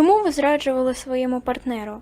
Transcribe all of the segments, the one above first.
Чому ви зраджували своєму партнеру?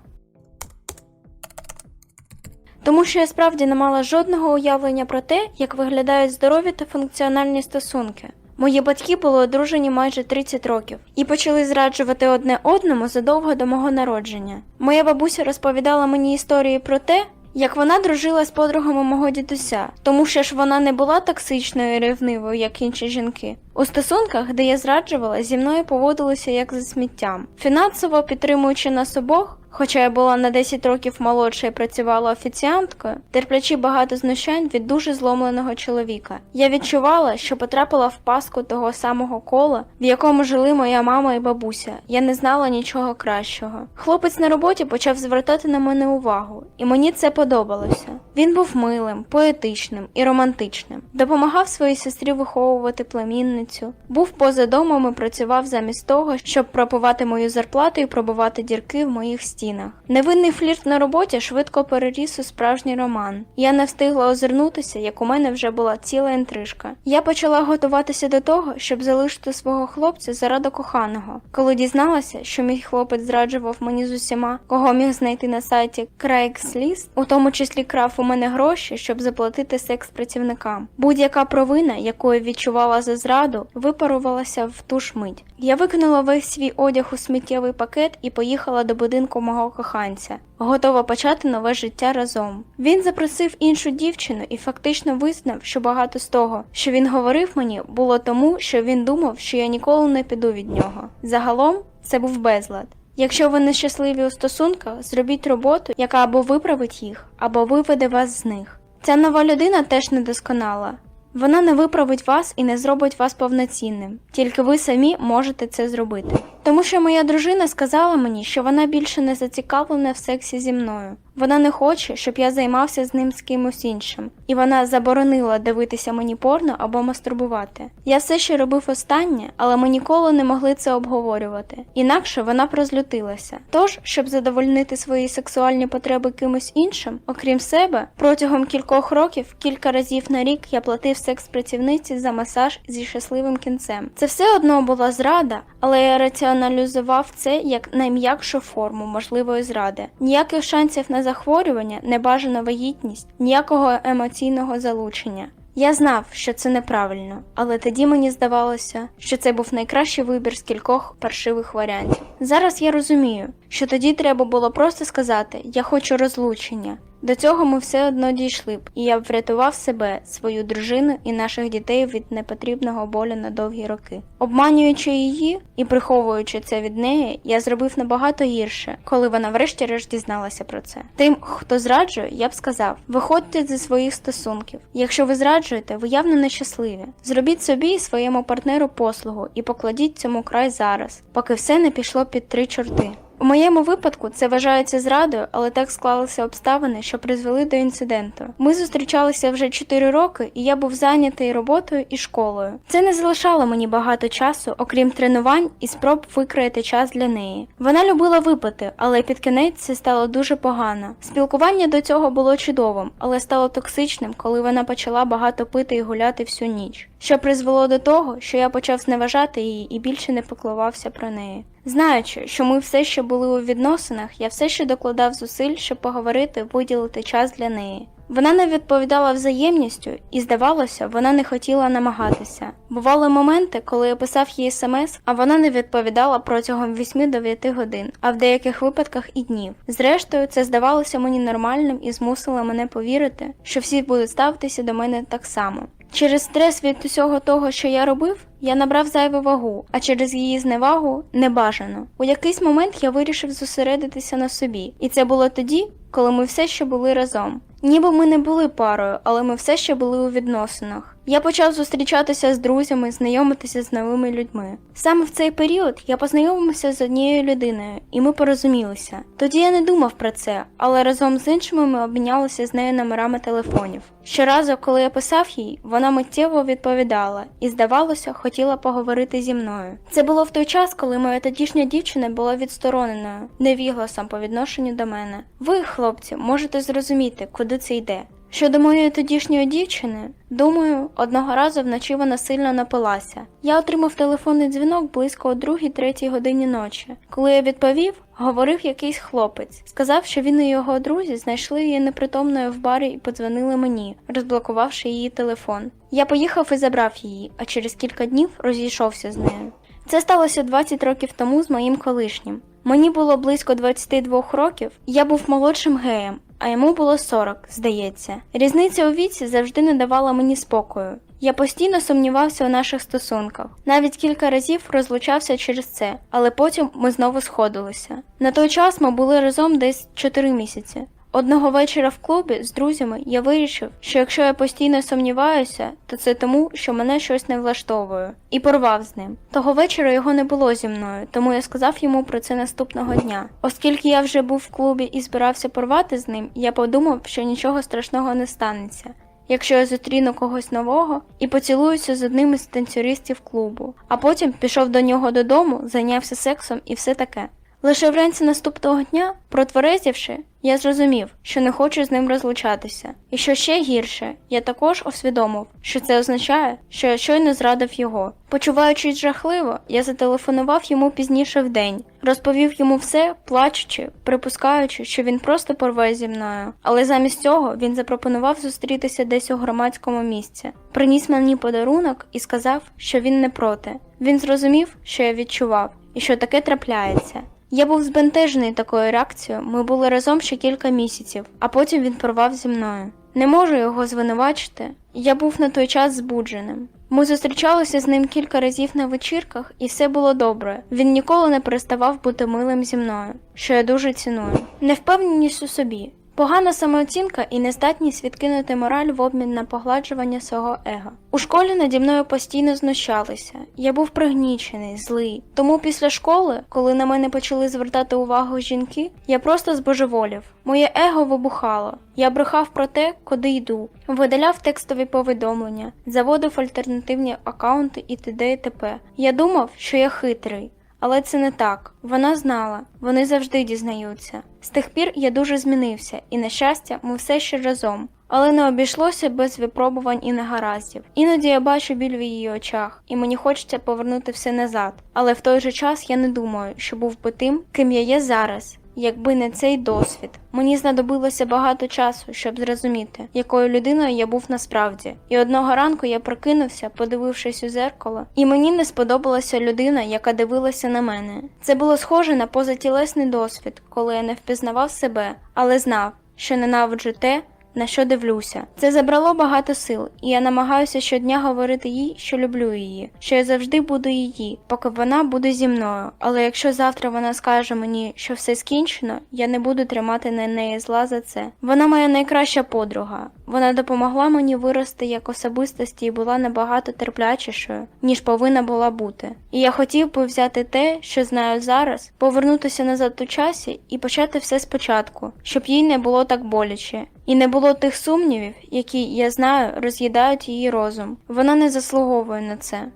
Тому що я справді не мала жодного уявлення про те, як виглядають здорові та функціональні стосунки. Мої батьки були одружені майже 30 років і почали зраджувати одне одному задовго до мого народження. Моя бабуся розповідала мені історії про те, як вона дружила з подругами мого дідуся, тому що ж вона не була токсичною і ревнивою, як інші жінки. У стосунках, де я зраджувала, зі мною поводилися як за сміттям, фінансово підтримуючи нас обох. Хоча я була на 10 років молодша і працювала офіціанткою, терплячи багато знущань від дуже зломленого чоловіка. Я відчувала, що потрапила в паску того самого кола, в якому жили моя мама і бабуся. Я не знала нічого кращого. Хлопець на роботі почав звертати на мене увагу, і мені це подобалося. Він був милим, поетичним і романтичним, допомагав своїй сестрі виховувати племінницю, був поза домом і працював замість того, щоб пропивати мою зарплату і пробувати дірки в моїх стінах. Невинний флірт на роботі швидко переріс у справжній роман. Я не встигла озирнутися, як у мене вже була ціла інтрижка. Я почала готуватися до того, щоб залишити свого хлопця заради коханого. Коли дізналася, що мій хлопець зраджував мені з усіма, кого міг знайти на сайті Craigslist, у тому числі крав у мене гроші, щоб заплатити секс-працівникам. Будь-яка провина, яку я відчувала за зраду, випарувалася в ту ж мить. Я викинула весь свій одяг у сміттєвий пакет і поїхала до будинку мого коханця, готова почати нове життя разом. Він запросив іншу дівчину і фактично визнав, що багато з того, що він говорив мені, було тому, що він думав, що я ніколи не піду від нього. Загалом це був безлад. Якщо ви нещасливі у стосунках, зробіть роботу, яка або виправить їх, або виведе вас з них. Ця нова людина теж недосконала. Вона не виправить вас і не зробить вас повноцінним, тільки ви самі можете це зробити. Тому що моя дружина сказала мені, що вона більше не зацікавлена в сексі зі мною. Вона не хоче, щоб я займався з ним з кимось іншим, і вона заборонила дивитися мені порно або мастурбувати. Я все ще робив останнє, але ми ніколи не могли це обговорювати. Інакше вона б розлютилася. Тож, щоб задовольнити свої сексуальні потреби кимось іншим, окрім себе, протягом кількох років, кілька разів на рік я платив секс-працівниці за масаж зі щасливим кінцем. Це все одно була зрада, але я раціоналізував це як найм'якшу форму можливої зради. Ніяких шансів на захворювання, небажана вагітність, ніякого емоційного залучення. Я знав, що це неправильно, але тоді мені здавалося, що це був найкращий вибір з кількох паршивих варіантів. Зараз я розумію, що тоді треба було просто сказати Я хочу розлучення. До цього ми все одно дійшли б, і я б врятував себе, свою дружину і наших дітей від непотрібного болю на довгі роки. Обманюючи її і приховуючи це від неї, я зробив набагато гірше, коли вона врешті-решт дізналася про це. Тим, хто зраджує, я б сказав: виходьте зі своїх стосунків. Якщо ви зраджуєте, ви явно нещасливі. Зробіть собі і своєму партнеру послугу і покладіть цьому край зараз, поки все не пішло під три чорти. У моєму випадку це вважається зрадою, але так склалися обставини, що призвели до інциденту. Ми зустрічалися вже 4 роки, і я був зайнятий роботою і школою. Це не залишало мені багато часу, окрім тренувань і спроб викроїти час для неї. Вона любила випити, але під кінець це стало дуже погано. Спілкування до цього було чудовим, але стало токсичним, коли вона почала багато пити і гуляти всю ніч, що призвело до того, що я почав зневажати її і більше не піклувався про неї. Знаючи, що ми все ще були у відносинах, я все ще докладав зусиль, щоб поговорити, виділити час для неї. Вона не відповідала взаємністю, і здавалося, вона не хотіла намагатися. Бували моменти, коли я писав їй смс, а вона не відповідала протягом 8-9 годин, а в деяких випадках і днів. Зрештою, це здавалося мені нормальним і змусило мене повірити, що всі будуть ставитися до мене так само. Через стрес від усього того, що я робив, я набрав зайву вагу, а через її зневагу небажано. У якийсь момент я вирішив зосередитися на собі, і це було тоді, коли ми все ще були разом. Ніби ми не були парою, але ми все ще були у відносинах. Я почав зустрічатися з друзями, знайомитися з новими людьми. Саме в цей період я познайомився з однією людиною, і ми порозумілися. Тоді я не думав про це, але разом з іншими ми обмінялися з нею номерами телефонів. Щоразу, коли я писав їй, вона миттєво відповідала і, здавалося, хотіла поговорити зі мною. Це було в той час, коли моя тодішня дівчина була відстороненою, невігласом по відношенню до мене. Ви, хлопці, можете зрозуміти, куди це йде. Щодо моєї тодішньої дівчини, думаю, одного разу вночі вона сильно напилася. Я отримав телефонний дзвінок близько о 2-3 годині ночі. Коли я відповів, говорив якийсь хлопець. Сказав, що він і його друзі знайшли її непритомною в барі і подзвонили мені, розблокувавши її телефон. Я поїхав і забрав її, а через кілька днів розійшовся з нею. Це сталося 20 років тому з моїм колишнім. Мені було близько 22 років, я був молодшим геєм, а йому було 40, здається. Різниця у віці завжди не давала мені спокою. Я постійно сумнівався у наших стосунках. Навіть кілька разів розлучався через це, але потім ми знову сходилися. На той час ми були разом десь 4 місяці. Одного вечора в клубі з друзями я вирішив, що якщо я постійно сумніваюся, то це тому, що мене щось не влаштовує, і порвав з ним. Того вечора його не було зі мною, тому я сказав йому про це наступного дня. Оскільки я вже був в клубі і збирався порвати з ним, я подумав, що нічого страшного не станеться. Якщо я зустріну когось нового і поцілуюся з одним із танцюристів клубу, а потім пішов до нього додому, зайнявся сексом і все таке. Лише вранці наступного дня, протверезівши, я зрозумів, що не хочу з ним розлучатися. І що ще гірше, я також усвідомив, що це означає, що я щойно зрадив його. Почуваючись жахливо, я зателефонував йому пізніше в день, розповів йому все, плачучи, припускаючи, що він просто порве зі мною. Але замість цього він запропонував зустрітися десь у громадському місці, приніс мені подарунок і сказав, що він не проти. Він зрозумів, що я відчував, і що таке трапляється. Я був збентежений такою реакцією, ми були разом ще кілька місяців, а потім він порвав зі мною. Не можу його звинувачити, я був на той час збудженим. Ми зустрічалися з ним кілька разів на вечірках, і все було добре. Він ніколи не переставав бути милим зі мною, що я дуже ціную. Невпевненість у собі, погана самооцінка і нездатність відкинути мораль в обмін на погладжування свого его. У школі наді мною постійно знущалися. Я був пригнічений, злий. Тому після школи, коли на мене почали звертати увагу жінки, я просто збожеволів. Моє его вибухало. Я брехав про те, куди йду, видаляв текстові повідомлення, заводив альтернативні акаунти і т.д. і т.п. Я думав, що я хитрий. Але це не так. Вона знала, вони завжди дізнаються. З тих пір я дуже змінився, і, на щастя, ми все ще разом. Але не обійшлося без випробувань і негараздів. Іноді я бачу біль в її очах, і мені хочеться повернути все назад. Але в той же час я не думаю, що був би тим, ким я є зараз. Якби не цей досвід, мені знадобилося багато часу, щоб зрозуміти, якою людиною я був насправді. І одного ранку я прокинувся, подивившись у зеркало, і мені не сподобалася людина, яка дивилася на мене. Це було схоже на позатілесний досвід, коли я не впізнавав себе, але знав, що ненавиджу те, на що дивлюся. Це забрало багато сил, і я намагаюся щодня говорити їй, що люблю її, що я завжди буду її, поки вона буде зі мною. Але якщо завтра вона скаже мені, що все скінчено, я не буду тримати на неї зла за це. Вона моя найкраща подруга. Вона допомогла мені вирости як особистості і була набагато терплячішою, ніж повинна була бути. І я хотів би взяти те, що знаю зараз, повернутися назад у часі і почати все спочатку, щоб їй не було так боляче. І не було тих сумнівів, які, я знаю, роз'їдають її розум. Вона не заслуговує на це.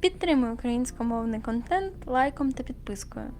Підтримуй українськомовний контент лайком та підпискою.